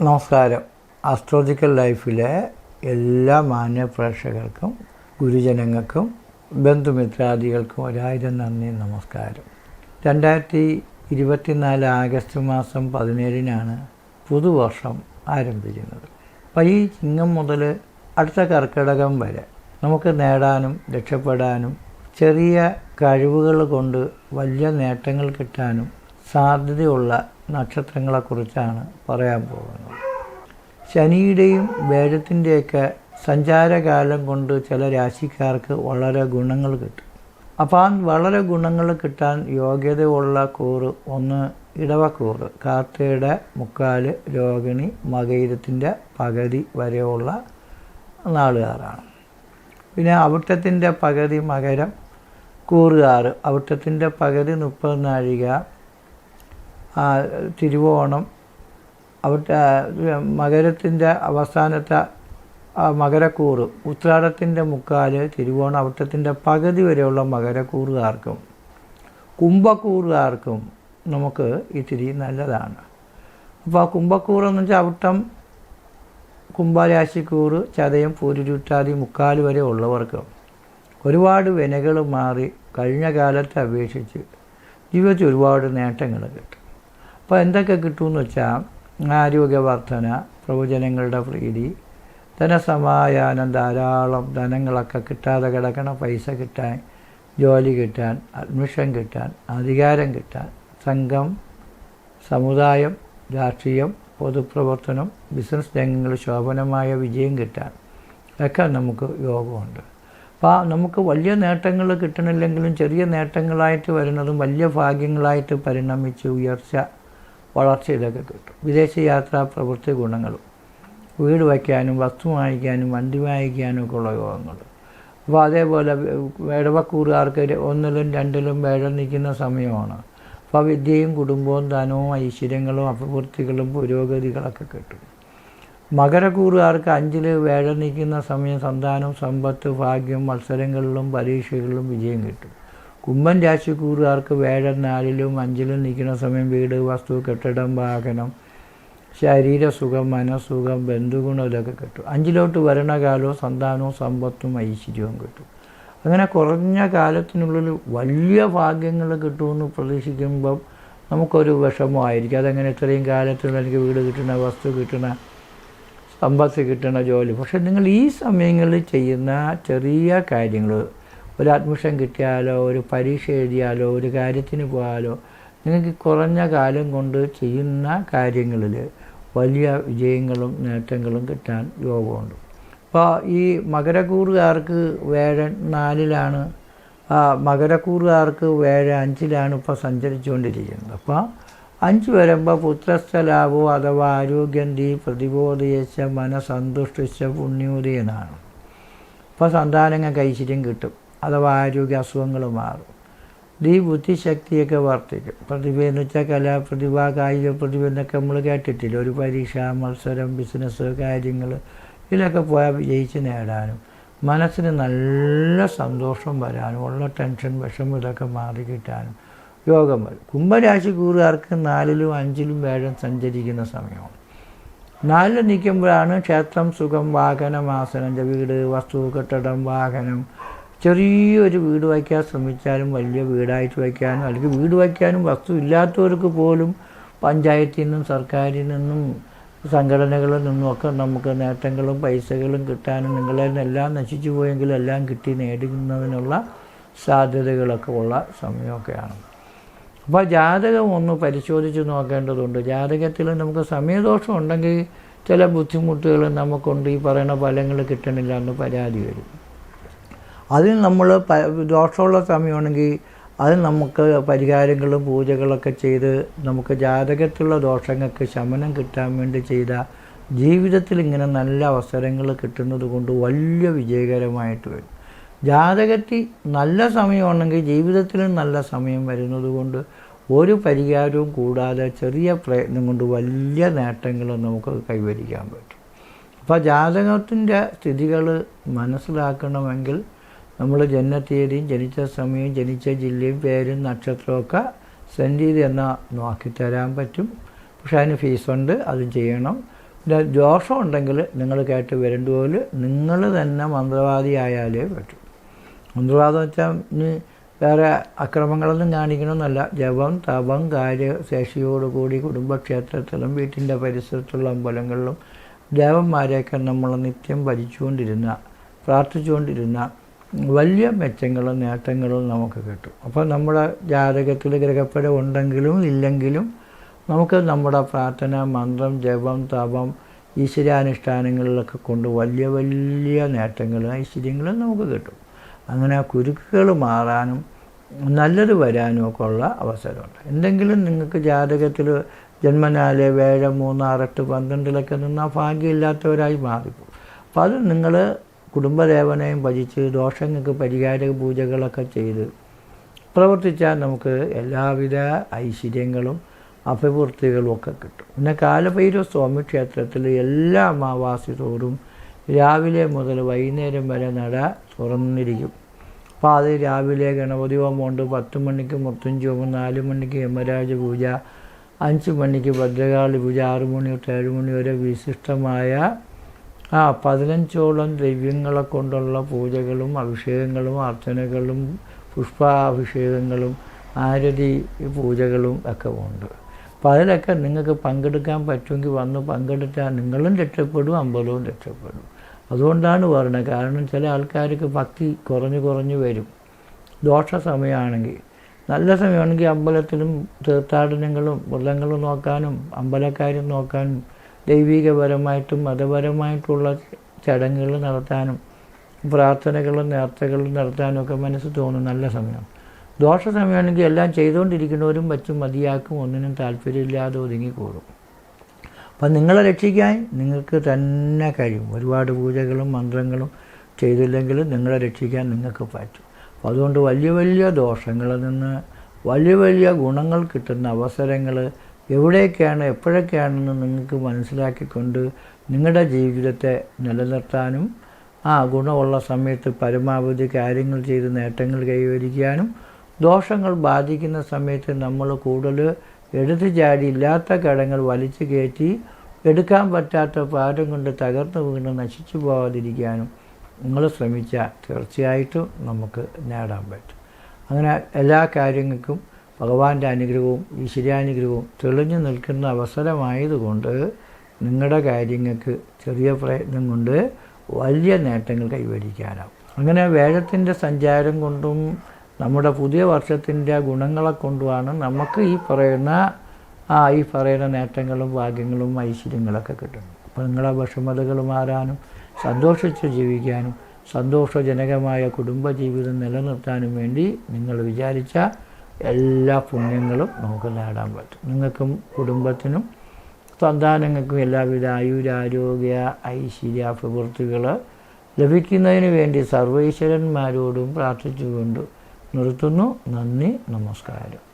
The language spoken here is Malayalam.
നമസ്കാരം. ആസ്ട്രോളജിക്കൽ ലൈഫിലെ എല്ലാ മാന്യ പ്രേക്ഷകർക്കും ഗുരുജനങ്ങൾക്കും ബന്ധുമിത്രാദികൾക്കും ഒരായിരം നന്ദി നമസ്കാരം. രണ്ടായിരത്തി ഇരുപത്തിനാല് ആഗസ്റ്റ് മാസം പതിനേഴിനാണ് പുതുവർഷം ആരംഭിക്കുന്നത്. അപ്പം ഈ ചിങ്ങം മുതൽ അടുത്ത കർക്കിടകം വരെ നമുക്ക് നേടാനും രക്ഷപ്പെടാനും ചെറിയ കഴിവുകൾ കൊണ്ട് വലിയ നേട്ടങ്ങൾ കിട്ടാനും സാധ്യതയുള്ള നക്ഷത്രങ്ങളെക്കുറിച്ചാണ് പറയാൻ പോകുന്നത്. ശനിയുടെയും വേഴത്തിന്റെയൊക്കെ സഞ്ചാരകാലം കൊണ്ട് ചില രാശിക്കാർക്ക് വളരെ ഗുണങ്ങൾ കിട്ടും. അപ്പോൾ ആ വളരെ ഗുണങ്ങൾ കിട്ടാൻ യോഗ്യതയുള്ള കൂറ് ഒന്ന് ഇടവക്കൂറ്. കാർത്തയുടെ മുക്കാൽ രോഹിണി മകയിരത്തിന്റെ പകുതി വരെയുള്ള നാളുകാരാണ്. പിന്നെ അവിട്ടത്തിന്റെ പകുതി മകരം കൂറുകാർ. അവിട്ടത്തിന്റെ പകുതി മുപ്പത് നാഴിക തിരുവോണം. അവിടുത്തെ മകരത്തിന്റെ അവസാനത്തെ മകരക്കൂറ് ഉത്രാടത്തിന്റെ മുക്കാൽ തിരുവോണം അവിട്ടത്തിന്റെ പകുതി വരെയുള്ള മകരക്കൂറുകാർക്കും കുംഭക്കൂറുകാർക്കും നമുക്ക് ഇത്തിരി നല്ലതാണ്. അപ്പോൾ ആ കുംഭക്കൂറെന്ന് വെച്ചാൽ അവിട്ടം കുംഭരാശിക്കൂറ് ചതയം പൂരുരുട്ടാതി മുക്കാൽ വരെ ഉള്ളവർക്ക് ഒരുപാട് വിനകൾ മാറി കഴിഞ്ഞ കാലത്തെ അപേക്ഷിച്ച് ജീവിതത്തിൽ ഒരുപാട് നേട്ടങ്ങൾ കിട്ടും. അപ്പോൾ എന്തൊക്കെ കിട്ടുമെന്ന് വെച്ചാൽ ആരോഗ്യ വർധന പ്രവചനങ്ങളുടെ പ്രീതി ധനസമായാനം ധാരാളം ധനങ്ങളൊക്കെ കിട്ടാതെ കിടക്കണ പൈസ കിട്ടാൻ ജോലി കിട്ടാൻ അഡ്മിഷൻ കിട്ടാൻ അധികാരം കിട്ടാൻ സംഘം സമുദായം രാഷ്ട്രീയം പൊതുപ്രവർത്തനം ബിസിനസ് രംഗങ്ങളിൽ ശോഭനമായ വിജയം കിട്ടാൻ ഒക്കെ നമുക്ക് യോഗമുണ്ട്. അപ്പോൾ നമുക്ക് വലിയ നേട്ടങ്ങൾ കിട്ടണില്ലെങ്കിലും ചെറിയ നേട്ടങ്ങളായിട്ട് വരുന്നതും വലിയ ഭാഗ്യങ്ങളായിട്ട് പരിണമിച്ച് ഉയർച്ച വളർച്ച ഇതൊക്കെ കിട്ടും. വിദേശ യാത്രാ പ്രവൃത്തി ഗുണങ്ങളും വീട് വയ്ക്കാനും വസ്തു വാങ്ങിക്കാനും വണ്ടി വാങ്ങിക്കാനും ഒക്കെ ഉള്ള യോഗങ്ങൾ. അപ്പോൾ അതേപോലെ ഇടവക്കൂറുകാർക്ക് ഒന്നിലും രണ്ടിലും വേഴം നിൽക്കുന്ന സമയമാണ്. അപ്പോൾ വിദ്യയും കുടുംബവും ധനവും ഐശ്വര്യങ്ങളും അഭിവൃദ്ധികളും പുരോഗതികളൊക്കെ കിട്ടും. മകരക്കൂറുകാർക്ക് അഞ്ചിൽ വേഴം നിൽക്കുന്ന സമയം സന്താനം സമ്പത്ത് ഭാഗ്യം മത്സരങ്ങളിലും പരീക്ഷകളിലും വിജയം കിട്ടും. കുംഭൻ രാശിക്കൂറുകാർക്ക് വേഴം നാലിലും അഞ്ചിലും നിൽക്കുന്ന സമയം വീട് വസ്തു കെട്ടിടം വാഹനം ശരീരസുഖം മനസ്സുഖം ബന്ധുഗുണം ഇതൊക്കെ കിട്ടും. അഞ്ചിലോട്ട് വരണ കാലവും സന്താനവും സമ്പത്തും ഐശ്വര്യവും കിട്ടും. അങ്ങനെ കുറഞ്ഞ കാലത്തിനുള്ളിൽ വലിയ ഭാഗ്യങ്ങൾ കിട്ടുമെന്ന് പ്രതീക്ഷിക്കുമ്പം നമുക്കൊരു വിഷമമായിരിക്കും. അതങ്ങനെ ഇത്രയും കാലത്തിനുള്ളിൽ എനിക്ക് വീട് കിട്ടണ വസ്തു കിട്ടണ സമ്പത്ത് കിട്ടണ ജോലി. പക്ഷേ നിങ്ങൾ ഈ സമയങ്ങളിൽ ചെയ്യുന്ന ചെറിയ കാര്യങ്ങൾ ഒരു അഡ്മിഷൻ കിട്ടിയാലോ ഒരു പരീക്ഷ എഴുതിയാലോ ഒരു കാര്യത്തിന് പോയാലോ നിങ്ങൾക്ക് കുറഞ്ഞ കാലം കൊണ്ട് ചെയ്യുന്ന കാര്യങ്ങളിൽ വലിയ വിജയങ്ങളും നേട്ടങ്ങളും കിട്ടാൻ യോഗമുണ്ട്. അപ്പോൾ ഈ മകരക്കൂറുകാർക്ക് വേഴ നാലിലാണ് മകരക്കൂറുകാർക്ക് വേഴ അഞ്ചിലാണ് ഇപ്പോൾ സഞ്ചരിച്ചുകൊണ്ടിരിക്കുന്നത്. അപ്പോൾ അഞ്ച് വരുമ്പോൾ പുത്രസ്ഥലാഭോ അഥവാ ആരോഗ്യം തീ പ്രതിബോധയച്ച മനസന്തുഷ്ടിച്ച പുണ്യോദയനാണ്. അപ്പോൾ സന്താനങ്ങൾക്ക് ഐശ്വര്യം കിട്ടും. അഥവാ ആരോഗ്യ അസുഖങ്ങൾ മാറും. ഈ ബുദ്ധിശക്തിയൊക്കെ വർദ്ധിക്കും. പ്രതിഭ എന്ന് വെച്ചാൽ കല പ്രതിഭ കായിക പ്രതിഭ എന്നൊക്കെ നമ്മൾ കേട്ടിട്ടില്ല? ഒരു പരീക്ഷ മത്സരം ബിസിനസ് കാര്യങ്ങൾ ഇതിലൊക്കെ പോയാൽ വിജയിച്ച് നേടാനും മനസ്സിന് നല്ല സന്തോഷം വരാനും ഉള്ള ടെൻഷൻ വിഷമം ഇതൊക്കെ മാറി കിട്ടാനും യോഗം വരും. കുംഭരാശി കൂറുകാർക്ക് നാലിലും അഞ്ചിലും വേഴം സഞ്ചരിക്കുന്ന സമയമാണ്. നാലിൽ നിൽക്കുമ്പോഴാണ് ക്ഷേത്രം സുഖം വാഹനം ആസനം വീട് വസ്തു കെട്ടിടം വാഹനം ചെറിയൊരു വീട് വയ്ക്കാൻ ശ്രമിച്ചാലും വലിയ വീടായിട്ട് വയ്ക്കാനും അല്ലെങ്കിൽ വീട് വയ്ക്കാനും വസ്തു ഇല്ലാത്തവർക്ക് പോലും പഞ്ചായത്തിൽ നിന്നും സർക്കാരിൽ നിന്നും സംഘടനകളിൽ നിന്നും ഒക്കെ നമുക്ക് നേട്ടങ്ങളും പൈസകളും കിട്ടാനും നിങ്ങളിൽ നിന്നെല്ലാം നശിച്ചു പോയെങ്കിൽ എല്ലാം കിട്ടി നേടുന്നതിനുള്ള സാധ്യതകളൊക്കെ ഉള്ള സമയമൊക്കെയാണ്. അപ്പോൾ ജാതകം ഒന്ന് പരിശോധിച്ച് നോക്കേണ്ടതുണ്ട്. ജാതകത്തിൽ നമുക്ക് സമയദോഷം ഉണ്ടെങ്കിൽ ചില ബുദ്ധിമുട്ടുകൾ നമുക്കുണ്ട്. ഈ പറയുന്ന ഫലങ്ങൾ കിട്ടണില്ല എന്ന് പരാതി വരും. അതിന് നമ്മൾ ദോഷമുള്ള സമയമാണെങ്കിൽ അത് നമുക്ക് പരിഹാരങ്ങളും പൂജകളൊക്കെ ചെയ്ത് നമുക്ക് ജാതകത്തിലുള്ള ദോഷങ്ങൾക്ക് ശമനം കിട്ടാൻ വേണ്ടി ചെയ്ത ജീവിതത്തിൽ ഇങ്ങനെ നല്ല അവസരങ്ങൾ കിട്ടുന്നത് കൊണ്ട് വലിയ വിജയകരമായിട്ട് വരും. ജാതകത്തിൽ നല്ല സമയമാണെങ്കിൽ ജീവിതത്തിലും നല്ല സമയം വരുന്നത് കൊണ്ട് ഒരു പരിഹാരവും കൂടാതെ ചെറിയ പ്രയത്നം കൊണ്ട് വലിയ നേട്ടങ്ങൾ നമുക്ക് കൈവരിക്കാൻ പറ്റും. അപ്പോൾ ജാതകത്തിന്റെ സ്ഥിതികൾ മനസ്സിലാക്കണമെങ്കിൽ നമ്മൾ ജനനത്തീയതിയും ജനിച്ച സമയവും ജനിച്ച ജില്ലയും പേരും നക്ഷത്രമൊക്കെ സെൻഡ് ചെയ്ത് എന്നാൽ നോക്കിത്തരാൻ പറ്റും. പക്ഷെ അതിന് ഫീസുണ്ട് അത് ചെയ്യണം. പിന്നെ ദോഷം ഉണ്ടെങ്കിൽ നിങ്ങൾ കേട്ട് വരേണ്ട പോലെ നിങ്ങൾ തന്നെ മന്ത്രവാദി ആയാലേ പറ്റൂ. മന്ത്രവാദം വെച്ചാൽ ഇനി വേറെ അക്രമങ്ങളൊന്നും കാണിക്കണമെന്നല്ല. ജപം തപം കാര്യശേഷിയോടുകൂടി കുടുംബക്ഷേത്രത്തിലും വീട്ടിന്റെ പരിസരത്തുള്ള അമ്പലങ്ങളിലും ദേവന്മാരെയൊക്കെ നമ്മൾ നിത്യം ഭരിച്ചുകൊണ്ടിരുന്ന പ്രാർത്ഥിച്ചുകൊണ്ടിരുന്ന വലിയ മെച്ചങ്ങളും നേട്ടങ്ങളും നമുക്ക് കിട്ടും. അപ്പോൾ നമ്മുടെ ജാതകത്തിൽ ഗ്രഹപ്പഴ ഉണ്ടെങ്കിലും ഇല്ലെങ്കിലും നമുക്ക് നമ്മുടെ പ്രാർത്ഥന മന്ത്രം ജപം തപം ഈശ്വരാനുഷ്ഠാനങ്ങളിലൊക്കെ കൊണ്ട് വലിയ വലിയ നേട്ടങ്ങളും ഐശ്വര്യങ്ങളും നമുക്ക് കിട്ടും. അങ്ങനെ കുരുക്കുകൾ മാറാനും നല്ലത് വരാനും ഒക്കെ ഉള്ള അവസരമുണ്ട്. എന്തെങ്കിലും നിങ്ങൾക്ക് ജാതകത്തിൽ ജന്മനാല് വേഴ മൂന്നാറെട്ട് പന്ത്രണ്ടിലൊക്കെ നിന്നാൽ ഭാഗ്യമില്ലാത്തവരായി മാറിപ്പോകും. അപ്പോൾ അത് നിങ്ങൾ കുടുംബദേവനെയും ഭജിച്ച് ദോഷങ്ങൾക്ക് പരിഹാര പൂജകളൊക്കെ ചെയ്ത് പ്രവർത്തിച്ചാൽ നമുക്ക് എല്ലാവിധ ഐശ്വര്യങ്ങളും അഭിവൃദ്ധികളും ഒക്കെ കിട്ടും. പിന്നെ കാലഭൈരവ സ്വാമി ക്ഷേത്രത്തിൽ എല്ലാ അമാവാസി തോറും രാവിലെ മുതൽ വൈകുന്നേരം വരെ നട തുറന്നിരിക്കും. അപ്പോൾ അത് രാവിലെ ഗണപതി ഹോമമുണ്ട് പത്ത് മണിക്ക് മുത്തഞ്ച് ഹോമം നാല് മണിക്ക് യമരാജ പൂജ അഞ്ച് മണിക്ക് ഭദ്രകാളി പൂജ ആറ് മണി തൊട്ട് ഏഴ് മണി വരെ വിശിഷ്ടമായ ആ പതിനഞ്ചോളം ദ്രവ്യങ്ങളെ കൊണ്ടുള്ള പൂജകളും അഭിഷേകങ്ങളും അർച്ചനകളും പുഷ്പാഭിഷേകങ്ങളും ആരതി പൂജകളും ഒക്കെ ഉണ്ട്. അപ്പം അതിലൊക്കെ നിങ്ങൾക്ക് പങ്കെടുക്കാൻ പറ്റുമെങ്കിൽ വന്ന് പങ്കെടുത്താൽ നിങ്ങളും രക്ഷപ്പെടും അമ്പലവും രക്ഷപ്പെടും. അതുകൊണ്ടാണ് പറയുന്നത് കാരണം ചില ആൾക്കാർക്ക് ഭക്തി കുറഞ്ഞു കുറഞ്ഞു വരും. ദോഷ സമയമാണെങ്കിൽ നല്ല സമയമാണെങ്കിൽ അമ്പലത്തിലും തീർത്ഥാടനങ്ങളും വൃതങ്ങളും നോക്കാനും അമ്പലക്കാരും നോക്കാനും ദൈവികപരമായിട്ടും മതപരമായിട്ടുള്ള ചടങ്ങുകൾ നടത്താനും പ്രാർത്ഥനകളും നേർച്ചകളും നടത്താനും ഒക്കെ മനസ്സ് തോന്നും നല്ല സമയം. ദോഷ സമയമാണെങ്കിൽ എല്ലാം ചെയ്തുകൊണ്ടിരിക്കുന്നവരും വച്ചും മതിയാക്കും ഒന്നിനും താല്പര്യമില്ലാതെ ഒതുങ്ങിക്കൂടും. അപ്പം നിങ്ങളെ രക്ഷിക്കാൻ നിങ്ങൾക്ക് തന്നെ കഴിയും. ഒരുപാട് പൂജകളും മന്ത്രങ്ങളും ചെയ്തില്ലെങ്കിലും നിങ്ങളെ രക്ഷിക്കാൻ നിങ്ങൾക്ക് പറ്റും. അപ്പോൾ അതുകൊണ്ട് വലിയ വലിയ ദോഷങ്ങളിൽ നിന്ന് വലിയ വലിയ ഗുണങ്ങൾ കിട്ടുന്ന അവസരങ്ങൾ എവിടെയൊക്കെയാണ് എപ്പോഴൊക്കെയാണെന്ന് നിങ്ങൾക്ക് മനസ്സിലാക്കിക്കൊണ്ട് നിങ്ങളുടെ ജീവിതത്തെ നിലനിർത്താനും ആ ഗുണമുള്ള സമയത്ത് പരമാവധി കാര്യങ്ങൾ ചെയ്ത് നേട്ടങ്ങൾ കൈവരിക്കാനും ദോഷങ്ങൾ ബാധിക്കുന്ന സമയത്ത് നമ്മൾ കൂടുതൽ എടുത്തു ചാടി ഇല്ലാത്ത കടങ്ങൾ വലിച്ചു കയറ്റി എടുക്കാൻ പറ്റാത്ത പാഠം കൊണ്ട് തകർന്നു വീണ് നശിച്ചു പോകാതിരിക്കാനും നിങ്ങൾ ശ്രമിച്ചാൽ തീർച്ചയായിട്ടും നമുക്ക് നേടാൻ പറ്റും. അങ്ങനെ എല്ലാ കാര്യങ്ങൾക്കും ഭഗവാന്റെ അനുഗ്രഹവും ഈശ്വര്യാനുഗ്രഹവും തെളിഞ്ഞു നിൽക്കുന്ന അവസരമായതുകൊണ്ട് നിങ്ങളുടെ കാര്യങ്ങൾക്ക് ചെറിയ പ്രയത്നം കൊണ്ട് വലിയ നേട്ടങ്ങൾ കൈവരിക്കാനാവും. അങ്ങനെ വേഴത്തിന്റെ സഞ്ചാരം കൊണ്ടും നമ്മുടെ പുതിയ വർഷത്തിന്റെ ഗുണങ്ങളെ കൊണ്ടുമാണ് നമുക്ക് ഈ പറയുന്ന ആ ഈ പറയുന്ന നേട്ടങ്ങളും ഭാഗ്യങ്ങളും ഐശ്വര്യങ്ങളൊക്കെ കിട്ടുന്നത്. അപ്പോൾ നിങ്ങളെ വിഷമതകൾ മാറാനും സന്തോഷിച്ച് ജീവിക്കാനും സന്തോഷജനകമായ കുടുംബജീവിതം നിലനിർത്താനും വേണ്ടി നിങ്ങൾ വിചാരിച്ച എല്ലാ പുണ്യങ്ങളും നമുക്ക് നേടാൻ പറ്റും. നിങ്ങൾക്കും കുടുംബത്തിനും സന്താനങ്ങൾക്കും എല്ലാവിധ ആയുരാരോഗ്യ ഐശ്വര്യ പ്രവൃത്തികൾ ലഭിക്കുന്നതിന് വേണ്ടി സർവൈശ്വരന്മാരോടും പ്രാർത്ഥിച്ചുകൊണ്ട് നിർത്തുന്നു. നന്ദി നമസ്കാരം.